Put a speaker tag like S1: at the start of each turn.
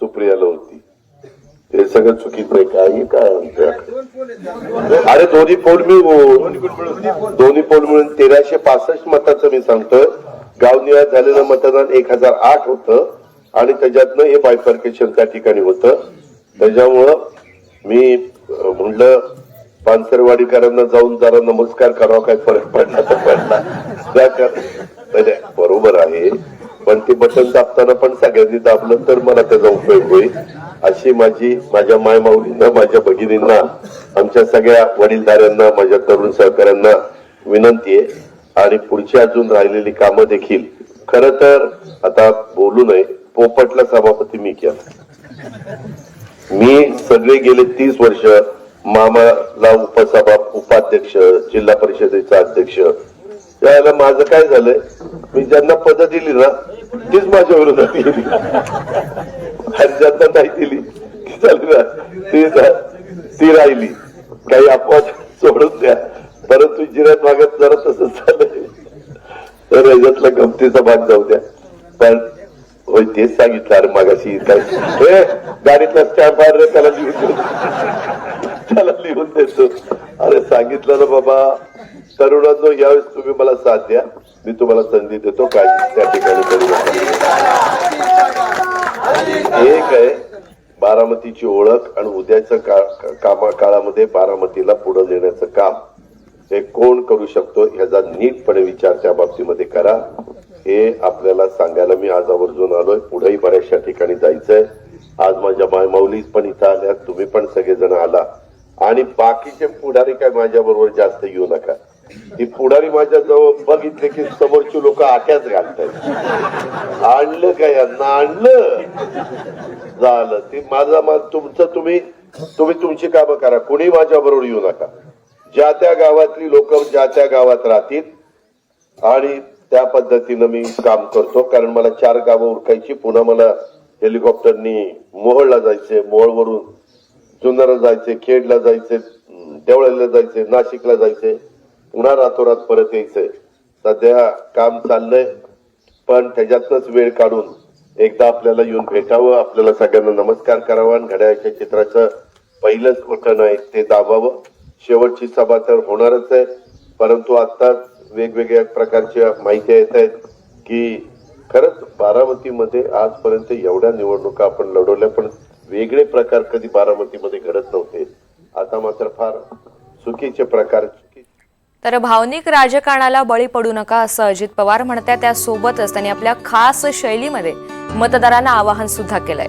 S1: सुप्रियाला होती ते सगळं चुकीचं आहे काही काय अरे दोन्ही पोल मिळून दोन्ही पोल मिळून तेराशे पासष्ट मताचं मी सांगतोय. गावनिहाय झालेलं मतदान एक हजार आठ होतं आणि त्याच्यातनं हे बायफर्केशन त्या ठिकाणी होतं. त्याच्यामुळं मी म्हणलं पानसरवाडीकरांना जाऊन जरा नमस्कार करावा काय फरक पडला तर पडला. कर- म्हणजे बरोबर आहे. पण ते बटन दाबताना पण सगळ्यांनी दाबलं तर मला त्याचा उपयोग होईल. अशी माझी माझ्या मायमाऊलींना माझ्या भगिनींना आमच्या सगळ्या वडीलधाऱ्यांना माझ्या तरुण सहकाऱ्यांना विनंती आहे. आणि पुढची अजून राहिलेली कामं देखील. खर तर आता बोलू नये. पोपटला सभापती मी केला. मी सगळे गेले तीस वर्ष मामाला उपसभा उपाध्यक्ष जिल्हा परिषदेचा अध्यक्ष. त्यावेळेला माझं काय झालंय? मी ज्यांना पद दिली ना तीच माझ्या विरोधात गेली आणि ज्यांना नाही दिली ती राहिली. काही अपवाद सोडून द्या. परंतु जिरात भागात जरा तसंच झालं. तर याच्यातला गमतीचा भाग जाऊ द्या. पण होय तेच सांगितलं अरे मागाशी काय. हे गाडीतला स्टॅम्प आहे त्याला लिहून देतो. त्याला लिहून देतो. अरे सांगितलं ना बाबा तरुणांनो यावेळेस तुम्ही मला साथ द्या मी तुम्हाला संधी देतो काय त्या ठिकाणी करू एक आहे बारामतीची ओळख आणि उद्याच्या का- कामा काळामध्ये बारामतीला पुढे नेण्याचं काम. हे कोण करू शकतो ह्याचा नीटपणे विचार त्या बाबतीमध्ये करा. हे आपल्याला सांगायला मी आज आवर्जून आलोय. पुढेही बऱ्याचशा ठिकाणी जायचंय. आज माझ्या मायमाऊली पण इथं आल्या तुम्ही पण सगळेजण आला. आणि बाकीचे पुढारी काय माझ्याबरोबर जास्त येऊ नका. ती पुढारी माझ्या जवळ बघितले की समोरची लोक आट्याच घालतायत. आणलं काय यांना? आणलं. झालं. ते माझा मा तुमचं तुम्ही तुम्ही तुमची कामं करा. कोणी माझ्या बरोबर येऊ नका. ज्या त्या गावातली लोक ज्या त्या गावात राहतील आणि त्या पद्धतीनं मी काम करतो. कारण मला चार गावं उरकायची. पुन्हा मला हेलिकॉप्टरनी मोहळला जायचे मोहळवरून जुन्नरला जायचे खेडला जायचे देवळाला जायचे नाशिकला जायचे पुन्हा रातोरात परत यायचंय. सध्या काम चाललंय पण त्याच्यातनच वेळ काढून एकदा आपल्याला येऊन भेटावं. आपल्याला सगळ्यांना नमस्कार करावा आणि घड्याळाच्या चित्राचं पहिलंच बटन आहे ते दाबावं. शेवटची सभा तर होणारच आहे परंतु आत्ताच वेगवेगळ्या प्रकारच्या माहिती येत आहेत की खरंच बारामतीमध्ये आजपर्यंत एवढ्या निवडणुका आपण लढवल्या पण वेगळे प्रकार कधी बारामतीमध्ये घडत नव्हते. आता मात्र फार चुकीचे प्रकार
S2: तर भावनिक राजकारणाला बळी पडू नका असं अजित पवार म्हणतात त्यासोबतच त्यांनी आपल्या खास शैलीमध्ये मतदारांना आवाहन सुद्धा केलंय.